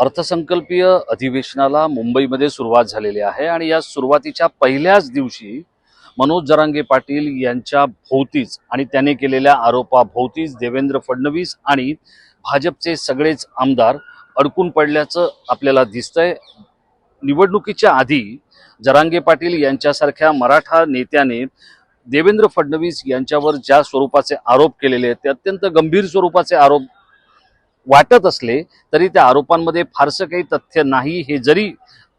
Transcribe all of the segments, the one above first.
अर्थसंकल्पीय अधिवेशनाला मुंबईमध्ये सुरुवात झालेली आहे आणि या सुरुवातीच्या पहिल्याच दिवशी मनोज जरांगे पाटील यांच्या भोवतीच आणि त्याने केलेल्या आरोपाभोवतीच देवेंद्र फडणवीस आणि भाजपचे सगळेच आमदार अडकून पडल्याचं आपल्याला दिसतंय. निवडणुकीच्या आधी जरांगे पाटील यांच्यासारख्या मराठा नेत्याने देवेंद्र फडणवीस यांच्यावर ज्या स्वरूपाचे आरोप केलेले आहेत ते अत्यंत गंभीर स्वरूपाचे आरोप वाटत असले तरी त्या आरोपांमध्ये फारसं काही तथ्य नाही. हे जरी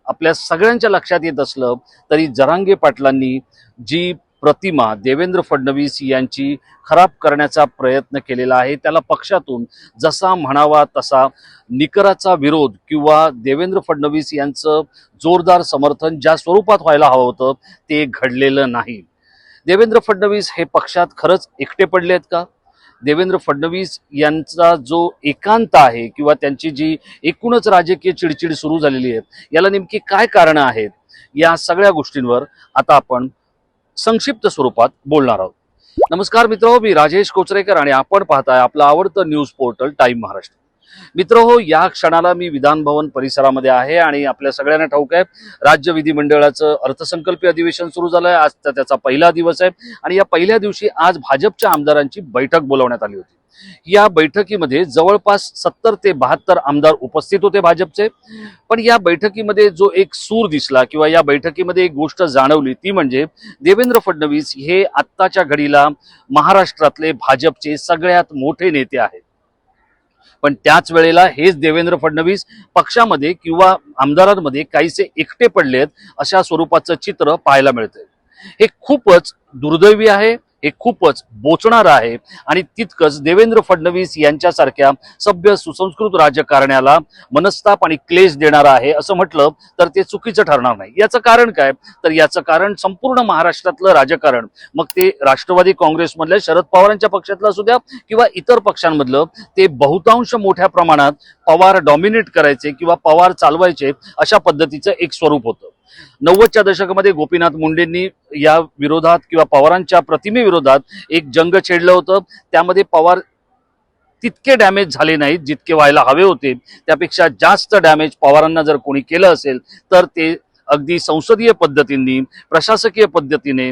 आपल्या सगळ्यांच्या लक्षात येत असलं तरी जरांगे पाटलांनी जी प्रतिमा देवेंद्र फडणवीस यांची खराब करण्याचा प्रयत्न केलेला आहे त्याला पक्षातून जसा म्हणावा तसा निकराचा विरोध किंवा देवेंद्र फडणवीस यांचं जोरदार समर्थन ज्या स्वरूपात व्हायला हवं होतं ते घडलेलं नाही. देवेंद्र फडणवीस हे पक्षात खरंच एकटे पडले आहेत का? देवेंद्र फडणवीस यांचा जो एकांत आहे किंवा त्यांची जी एकूणच राजकीय चिडचिड सुरू झालेली आहे याला नेमकी काय कारणं आहेत या सगळ्या गोष्टींवर आता आपण संक्षिप्त स्वरूपात बोलणार आहोत. नमस्कार मित्र मी राजेश कोचरेकर आणि आपण पाहताय आपलं आवडतं न्यूज पोर्टल टाइम महाराष्ट्र मित्र हो या क्षणाला मी विधानभवन परिसरामध्ये आहे आणि आपल्या सगळ्यांना ठाऊक आहे राज्य विधिमंडळाचं अर्थसंकल्पीय अधिवेशन सुरू झालंय. आज तर त्याचा पहिला दिवस आहे आणि या पहिल्या दिवशी आज भाजपच्या आमदारांची बैठक बोलावण्यात आली होती. या बैठकीमध्ये जवळपास सत्तर ते बहात्तर आमदार उपस्थित होते भाजपचे. पण या बैठकीमध्ये जो एक सूर दिसला किंवा या बैठकीमध्ये एक गोष्ट जाणवली ती म्हणजे देवेंद्र फडणवीस हे आत्ताच्या घडीला महाराष्ट्रातले भाजपचे सगळ्यात मोठे नेते आहेत. पण त्याच वेळेला हेच देवेंद्र फडणवीस पक्षामध्ये किंवा आमदारांमध्ये काहीसे एकटे पडलेत अशा स्वरूपाचं चित्र पाहायला मिळतंय. हे खूपच दुर्दैवी आहे. हे खूपच बोचणार आहे. आणि तितकंच देवेंद्र फडणवीस यांच्यासारख्या सभ्य सुसंस्कृत राजकारण्याला मनस्ताप आणि क्लेश देणार आहे असं म्हटलं तर ते चुकीचं ठरणार नाही. याचं कारण काय? तर याचं कारण संपूर्ण महाराष्ट्रातलं राजकारण मग ते राष्ट्रवादी काँग्रेसमधल्या शरद पवारांच्या पक्षातलं असू द्या किंवा इतर पक्षांमधलं ते बहुतांश मोठ्या प्रमाणात पवार डॉमिनेट करायचे किंवा पवार चालवायचे अशा पद्धतीचं एक स्वरूप होतं. नव्वदच्या दशकामध्ये गोपीनाथ मुंडेंनी या विरोधात किंवा पवारांच्या प्रतिमेविरोधात एक जंग छेडलं होतं. त्यामध्ये पवार तितके डॅमेज झाले नाहीत जितके व्हायला हवे होते. त्यापेक्षा जास्त डॅमेज पवारांना जर कोणी केलं असेल तर ते अगदी संसदीय पद्धतींनी प्रशासकीय पद्धतीने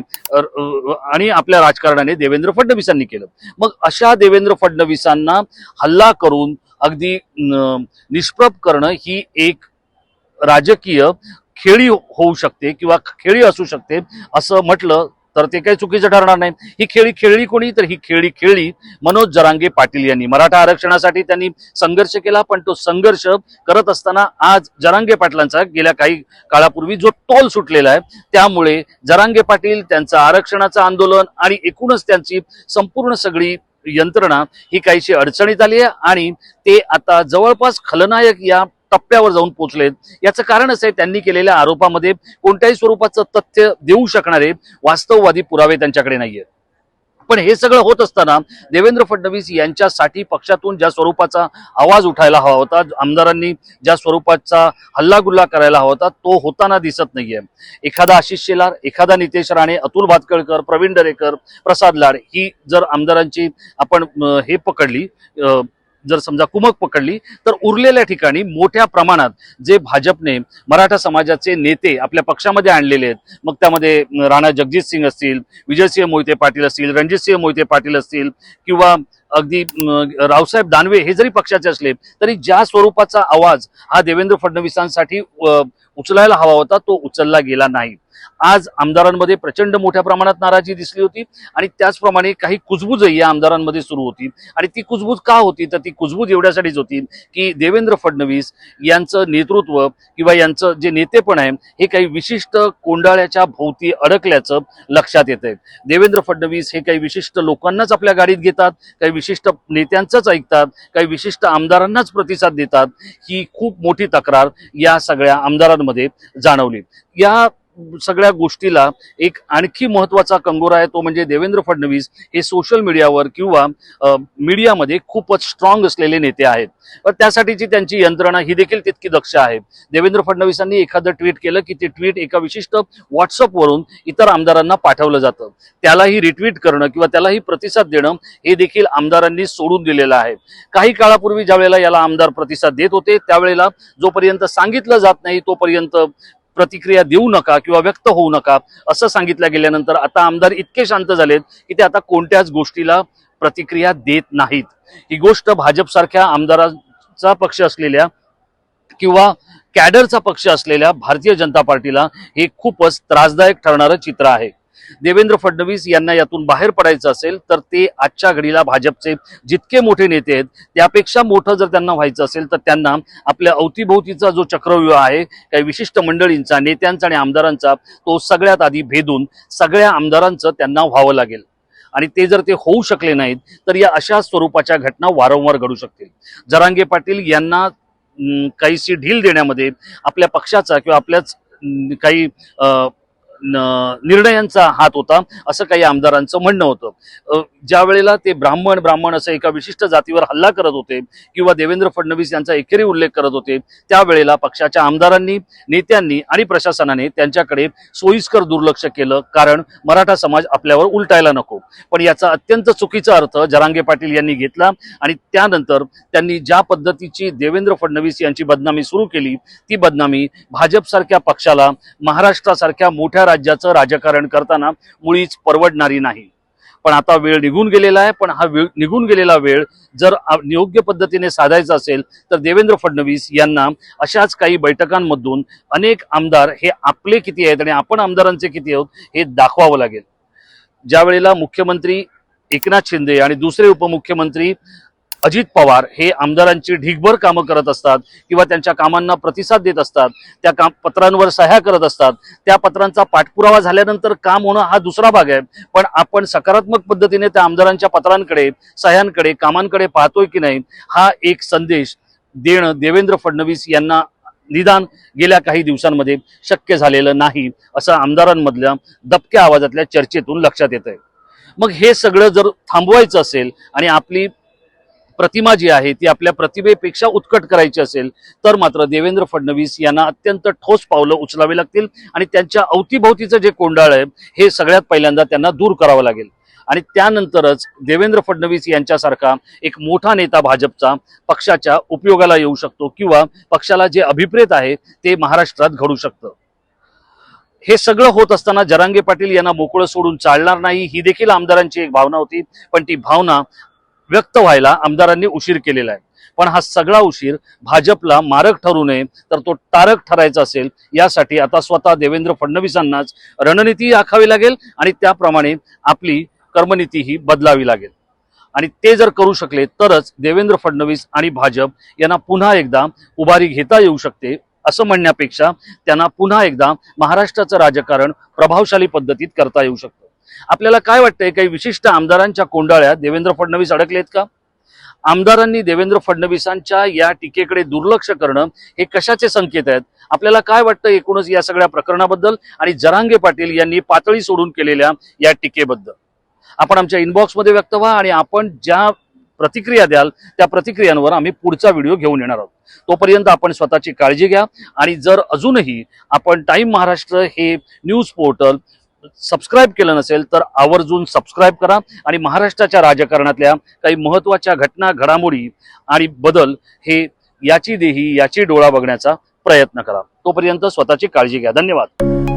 आणि आपल्या राजकारणाने देवेंद्र फडणवीसांनी केलं. मग अशा देवेंद्र फडणवीसांना हल्ला करून अगदी निष्प्रभ करणं ही एक राजकीय खेळी होऊ शकते किंवा खेळी असू शकते असं म्हटलं तर ते काही चुकीचं ठरणार नाही. ही खेळी खेळली कोणी तर ही खेळी खेळली मनोज जरांगे पाटील यांनी. मराठा आरक्षणासाठी त्यांनी संघर्ष केला पण तो संघर्ष करत असताना आज जरांगे पाटलांचा गेल्या काही काळापूर्वी जो टोल सुटलेला आहे त्यामुळे जरांगे पाटील त्यांचं आरक्षणाचं आंदोलन आणि एकूणच त्यांची संपूर्ण सगळी यंत्रणा ही काहीशी अडचणीत आली आहे आणि ते आता जवळपास खलनायक या टप्प्यावर जाऊन पोहोचलेत याचं कारण असं आहे त्यांनी केलेल्या आरोपामध्ये कोणत्याही स्वरूपाचं तथ्य देऊ शकणारे वास्तववादी पुरावे त्यांच्याकडे नाहीये पण हे सगळं होत असताना देवेंद्र फडणवीस यांच्यासाठी पक्षातून ज्या स्वरूपाचा आवाज उठायला हवा होता आमदारांनी ज्या स्वरूपाचा हल्लागुल्ला करायला हवा होता तो होताना दिसत नाहीये. एखादा आशिष शेलार एखादा नितेश राणे अतुल भातकळकर प्रवीण दरेकर प्रसाद लाड ही जर आमदारांची आपण हे पकडली जर समजा कुमक पकडली तर उरलेल्या ठिकाणी मोठ्या प्रमाणात जे भाजपने मराठा समाजाचे नेते आपल्या पक्षामध्ये आणलेले आहेत मग त्यामध्ये राणा जगजित सिंग असतील विजयसिंह मोहिते पाटील असतील रणजितसिंह मोहिते पाटील असतील किंवा अगदी रावसाहेब दानवे हे जरी पक्षाचे असले तरी ज्या स्वरूपाचा आवाज हा देवेंद्र फडणवीसांसाठी उचलायला हवा होता तो उचलला गेला नाही. आज आमदारांमध्ये प्रचंड मोठ्या प्रमाणात नाराजी दिसली होती आणि त्याचप्रमाणे काही कुजबूजही या आमदारांमध्ये सुरू होती. आणि ती कुजबूज का होती? तर ती कुजबूज एवढ्यासाठीच होती की देवेंद्र फडणवीस यांचं नेतृत्व किंवा यांचं जे नेतेपण आहे हे काही विशिष्ट कोंडाळ्याच्या भोवती अडकल्याचं लक्षात येत आहे देवेंद्र फडणवीस हे काही विशिष्ट लोकांनाच आपल्या गाडीत घेतात काही विशिष्ट नेत्यांचंच ऐकतात काही विशिष्ट आमदारांनाच प्रतिसाद देतात ही खूप मोठी तक्रार या सगळ्या आमदारांमध्ये जाणवली. या सगळ्या गोष्टीला एक आणखी महत्त्वाचा कंगोरा आहे तो म्हणजे देवेंद्र फडणवीस. हे सोशल मीडियावर किंवा मीडियामध्ये खूपच स्ट्रॉंग असलेले नेते आहेत. पण त्यासाठीची त्यांची यंत्रणा ही देखील तितकी दक्ष आहे. देवेंद्र फडणवीसांनी एखादं ट्विट केलं की ते ट्विट एका विशिष्ट व्हॉट्सअपवरून इतर आमदारांना पाठवलं जातं. त्यालाही रिट्विट करणं किंवा त्यालाही प्रतिसाद देणं हे देखील आमदारांनी सोडून दिलेलं आहे. काही काळापूर्वी ज्यावेळेला याला आमदार प्रतिसाद देत होते त्यावेळेला जोपर्यंत सांगितलं जात नाही तोपर्यंत प्रतिक्रिया देऊ नका किंवा व्यक्त होऊ नका असं सांगितलं गेल्यानंतर आता आमदार इतके शांत झालेत की ते आता कोणत्याच गोष्टीला प्रतिक्रिया देत नाहीत. ही गोष्ट भाजपसारख्या आमदाराचा आमदारांचा पक्ष असलेल्या किंवा कॅडरचा पक्ष असलेल्या भारतीय जनता पार्टीला हे खूपच त्रासदायक ठरणारं चित्र आहे. देवेंद्र फडणवीस यांना यातून बाहेर पडायचं असेल तर ते आजच्या घडीला भाजपचे जितके मोठे नेते आहेत त्यापेक्षा मोठं जर त्यांना व्हायचं असेल तर त्यांना आपल्या अवतीभोवतीचा जो चक्रव्यूह आहे काही विशिष्ट मंडळींचा नेत्यांचा आणि आमदारांचा तो सगळ्यात आधी भेदून सगळ्या आमदारांचं त्यांना व्हावं लागेल. आणि ते जर ते होऊ शकले नाहीत तर या अशा स्वरूपाच्या घटना वारंवार घडू शकतील. जरांगे पाटील यांना काहीशी ढील देण्यामध्ये आपल्या पक्षाचा किंवा आपल्याच काही अं, निर्णयांचा हात होता असं काही आमदारांचं म्हणणं होतं. ज्या वेळेला ते ब्राह्मण ब्राह्मण असं एका विशिष्ट जातीवर हल्ला करत होते किंवा देवेंद्र फडणवीस यांचा एकेरी उल्लेख करत होते त्यावेळेला पक्षाच्या आमदारांनी नेत्यांनी आणि प्रशासनाने त्यांच्याकडे सोयीस्कर दुर्लक्ष केलं कारण मराठा समाज आपल्यावर उलटायला नको. पण याचा अत्यंत चुकीचा अर्थ जरांगे पाटील यांनी घेतला आणि त्यानंतर त्यांनी ज्या पद्धतीची देवेंद्र फडणवीस यांची बदनामी सुरू केली ती बदनामी भाजपसारख्या पक्षाला महाराष्ट्रासारख्या मोठ्या राज्याचं राजकारण करताना मुळीच परवडणारी नाही. पण आता वेळ निघून गेलेला आहे पण हा वेळ निघून गेलेला वेळ जर योग्य पद्धतीने साधायचा असेल तर देवेंद्र फडणवीस यांना अशाच काही बैठकांमधून अनेक आमदार हे आपले किती आहेत आणि आपण आमदारांचे किती आहोत हे दाखवावं लागेल. ज्या वेळेला मुख्यमंत्री एकनाथ शिंदे आणि दुसरे उपमुख्यमंत्री अजित पवार हे आमदारांची ढीगभर कामं करत असतात किंवा त्यांच्या कामांना प्रतिसाद देत असतात त्या काम पत्रांवर सह्या करत असतात त्या पत्रांचा पाठपुरावा झाल्यानंतर काम होणं हा दुसरा भाग आहे. पण आपण सकारात्मक पद्धतीने त्या आमदारांच्या पत्रांकडे सह्यांकडे कामांकडे पाहतोय की नाही हा एक संदेश देणं देवेंद्र फडणवीस यांना निदान गेल्या काही दिवसांमध्ये शक्य झालेलं नाही असं आमदारांमधल्या दबक्या आवाजातल्या चर्चेतून लक्षात येत आहे मग हे सगळं जर थांबवायचं असेल आणि आपली प्रतिमा जी आहे ती आपल्या प्रतिभेपेक्षा उत्कट करायची असेल तर मात्र देवेंद्र फडणवीस यांना अत्यंत ठोस पावलं उचलावी लागतील आणि त्यांच्या अवतीभोवतीचं जे कोंडाळ आहे हे सगळ्यात पहिल्यांदा त्यांना दूर करावं लागेल. आणि त्यानंतरच देवेंद्र फडणवीस यांच्यासारखा एक मोठा नेता भाजपचा पक्षाच्या उपयोगाला येऊ शकतो किंवा पक्षाला जे अभिप्रेत आहे ते महाराष्ट्रात घडू शकतं. हे सगळं होत असताना जरांगे पाटील यांना मोकळं सोडून चालणार नाही ही देखील आमदारांची एक भावना होती पण ती भावना व्यक्त व्हायला आमदारांनी उशीर केलेला आहे. पण हा सगळा उशीर भाजपला मारक ठरू नये तर तो तारक ठरायचा असेल यासाठी आता स्वतः देवेंद्र फडणवीसांनाच रणनीती आखावी लागेल आणि त्याप्रमाणे आपली कर्मनीती ही बदलावी लागेल. आणि ते जर करू शकले तरच देवेंद्र फडणवीस आणि भाजप यांना पुन्हा एकदा उभारी घेता येऊ शकते असं म्हणण्यापेक्षा त्यांना पुन्हा एकदा महाराष्ट्राचं राजकारण प्रभावशाली पद्धतीत करता येऊ शकतं. आपल्याला काय वाटतंय? काही विशिष्ट आमदारांच्या कोंडाळ्यात देवेंद्र फडणवीस अडकलेत का? आमदारांनी देवेंद्र फडणवीसांच्या या टीकेकडे दुर्लक्ष करणं हे कशाचे संकेत आहेत? आपल्याला काय वाटतं एकूणच या सगळ्या प्रकरणाबद्दल? आणि जरांगे पाटील यांनी पातळी सोडून केलेल्या या टीकेबद्दल. आपण आमच्या इनबॉक्समध्ये व्यक्त व्हा आणि आपण ज्या प्रतिक्रिया द्याल त्या प्रतिक्रियांवर आम्ही पुढचा व्हिडिओ घेऊन येणार आहोत. तोपर्यंत आपण स्वतःची काळजी घ्या आणि जर अजूनही आपण टाइम महाराष्ट्र हे न्यूज पोर्टल सबस्क्राईब केलं नसेल तर आवर्जून सबस्क्राईब करा आणि महाराष्ट्राच्या राजकारणातल्या काही महत्त्वाच्या घटना घडामोडी आणि बदल हे याची देही याची डोळा बघण्याचा प्रयत्न करा. तोपर्यंत स्वतःची काळजी घ्या. धन्यवाद.